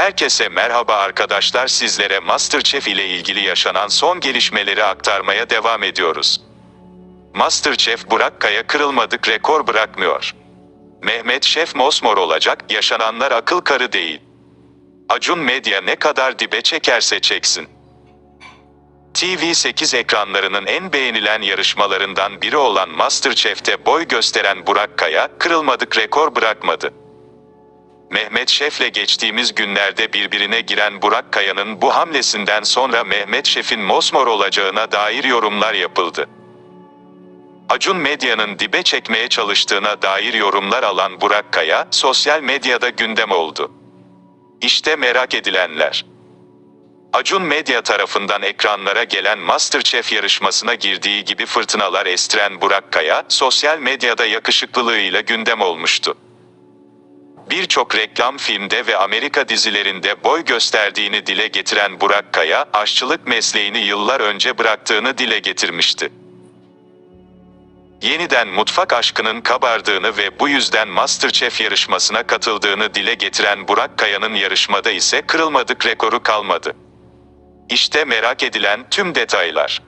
Herkese merhaba arkadaşlar sizlere Masterchef ile ilgili yaşanan son gelişmeleri aktarmaya devam ediyoruz. Masterchef Burak Kaya kırılmadık rekor bırakmıyor. Mehmet Şef mosmor olacak, yaşananlar akıl karı değil. Acun Medya ne kadar dibe çekerse çeksin. TV8 ekranlarının en beğenilen yarışmalarından biri olan Masterchef'te boy gösteren Burak Kaya, kırılmadık rekor bırakmadı. Mehmet Şef'le geçtiğimiz günlerde birbirine giren Burak Kaya'nın bu hamlesinden sonra Mehmet Şef'in mosmor olacağına dair yorumlar yapıldı. Acun Medya'nın dibe çekmeye çalıştığına dair yorumlar alan Burak Kaya, sosyal medyada gündem oldu. İşte merak edilenler. Acun Medya tarafından ekranlara gelen Masterchef yarışmasına girdiği gibi fırtınalar estiren Burak Kaya, sosyal medyada yakışıklılığıyla gündem olmuştu. Birçok reklam filmde ve Amerika dizilerinde boy gösterdiğini dile getiren Burak Kaya, aşçılık mesleğini yıllar önce bıraktığını dile getirmişti. Yeniden mutfak aşkının kabardığını ve bu yüzden Masterchef yarışmasına katıldığını dile getiren Burak Kaya'nın yarışmada ise kırılmadık rekoru kalmadı. İşte merak edilen tüm detaylar.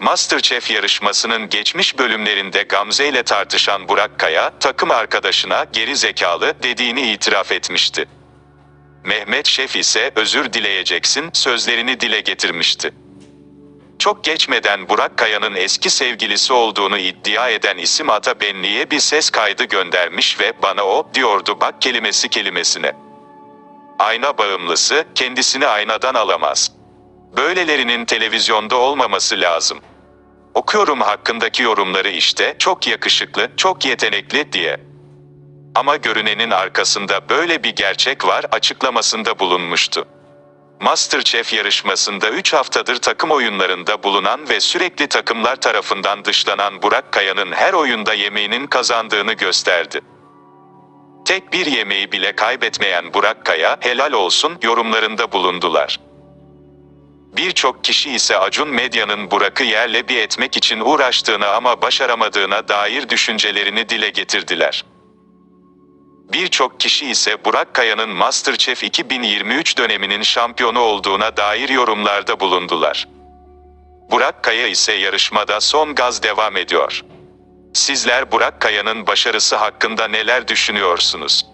Masterchef yarışmasının geçmiş bölümlerinde Gamze ile tartışan Burak Kaya, takım arkadaşına geri zekalı dediğini itiraf etmişti. Mehmet Şef ise özür dileyeceksin sözlerini dile getirmişti. Çok geçmeden Burak Kaya'nın eski sevgilisi olduğunu iddia eden isim Ata Benli'ye bir ses kaydı göndermiş ve bana o diyordu bak kelimesi kelimesine. Ayna bağımlısı kendisini aynadan alamaz. Böylelerinin televizyonda olmaması lazım. Okuyorum hakkındaki yorumları işte çok yakışıklı, çok yetenekli diye. Ama görünenin arkasında böyle bir gerçek var açıklamasında bulunmuştu. Masterchef yarışmasında 3 haftadır takım oyunlarında bulunan ve sürekli takımlar tarafından dışlanan Burak Kaya'nın her oyunda yemeğinin kazandığını gösterdi. Tek bir yemeği bile kaybetmeyen Burak Kaya, helal olsun yorumlarında bulundular. Birçok kişi ise Acun Medya'nın Burak'ı yerle bir etmek için uğraştığını ama başaramadığına dair düşüncelerini dile getirdiler. Birçok kişi ise Burak Kaya'nın Masterchef 2023 döneminin şampiyonu olduğuna dair yorumlarda bulundular. Burak Kaya ise yarışmada son gaz devam ediyor. Sizler Burak Kaya'nın başarısı hakkında neler düşünüyorsunuz?